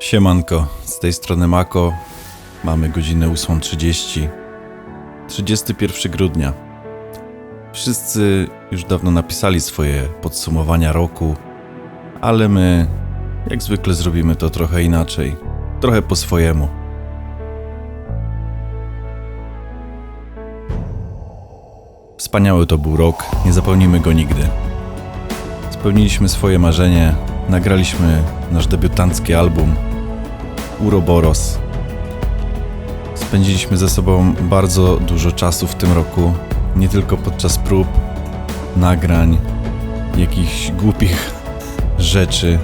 Siemanko, z tej strony Mako. Mamy godzinę 8.30. 31 grudnia. Wszyscy już dawno napisali swoje podsumowania roku, ale my, jak zwykle, zrobimy to trochę inaczej, trochę po swojemu. Wspaniały to był rok, nie zapomnimy go nigdy. Spełniliśmy swoje marzenie, nagraliśmy nasz debiutancki album Uroboros. Spędziliśmy ze sobą bardzo dużo czasu w tym roku, nie tylko podczas prób, nagrań, jakichś głupich rzeczy.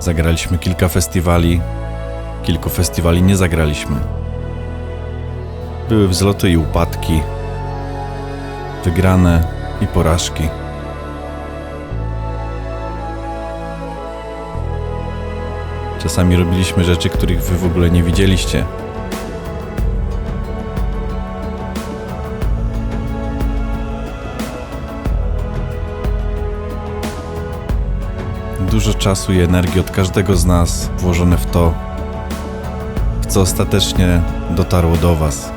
Zagraliśmy kilka festiwali, kilku festiwali nie zagraliśmy. Były wzloty i upadki, wygrane i porażki. Czasami robiliśmy rzeczy, których wy w ogóle nie widzieliście. Dużo czasu i energii od każdego z nas włożone w to, w co ostatecznie dotarło do Was.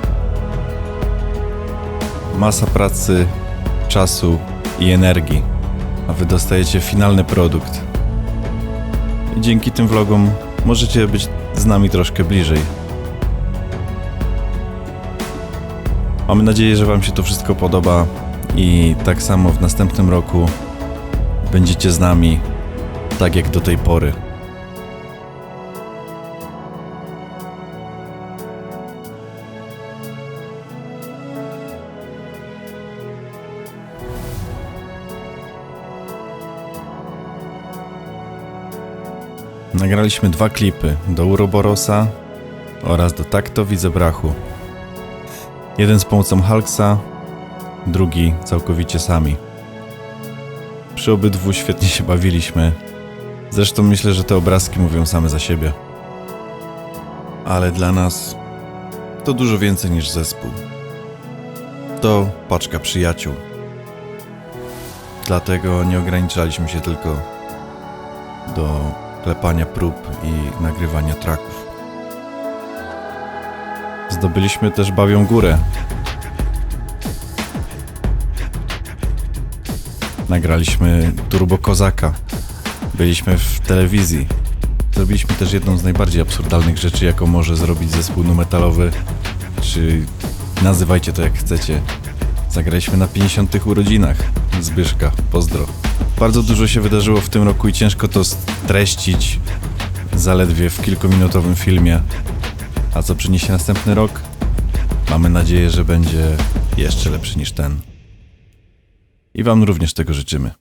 Masa pracy, czasu i energii, a Wy dostajecie finalny produkt. I dzięki tym vlogom możecie być z nami troszkę bliżej. Mamy nadzieję, że Wam się to wszystko podoba i tak samo w następnym roku będziecie z nami tak jak do tej pory. Nagraliśmy dwa klipy do Uroborosa oraz do Takto Wizebrachu. Jeden z pomocą Hulksa, drugi całkowicie sami. Przy obydwu świetnie się bawiliśmy. Zresztą myślę, że te obrazki mówią same za siebie. Ale dla nas to dużo więcej niż zespół. To paczka przyjaciół. Dlatego nie ograniczaliśmy się tylko do klepania prób i nagrywania traków. Zdobyliśmy też Bawią Górę. Nagraliśmy Turbo Kozaka. Byliśmy w telewizji. Zrobiliśmy też jedną z najbardziej absurdalnych rzeczy, jaką może zrobić zespół nu metalowy, czy nazywajcie to jak chcecie. Zagraliśmy na 50. urodzinach Zbyszka. Pozdro. Bardzo dużo się wydarzyło w tym roku i ciężko to streścić zaledwie w kilkuminutowym filmie. A co przyniesie następny rok? Mamy nadzieję, że będzie jeszcze lepszy niż ten. I Wam również tego życzymy.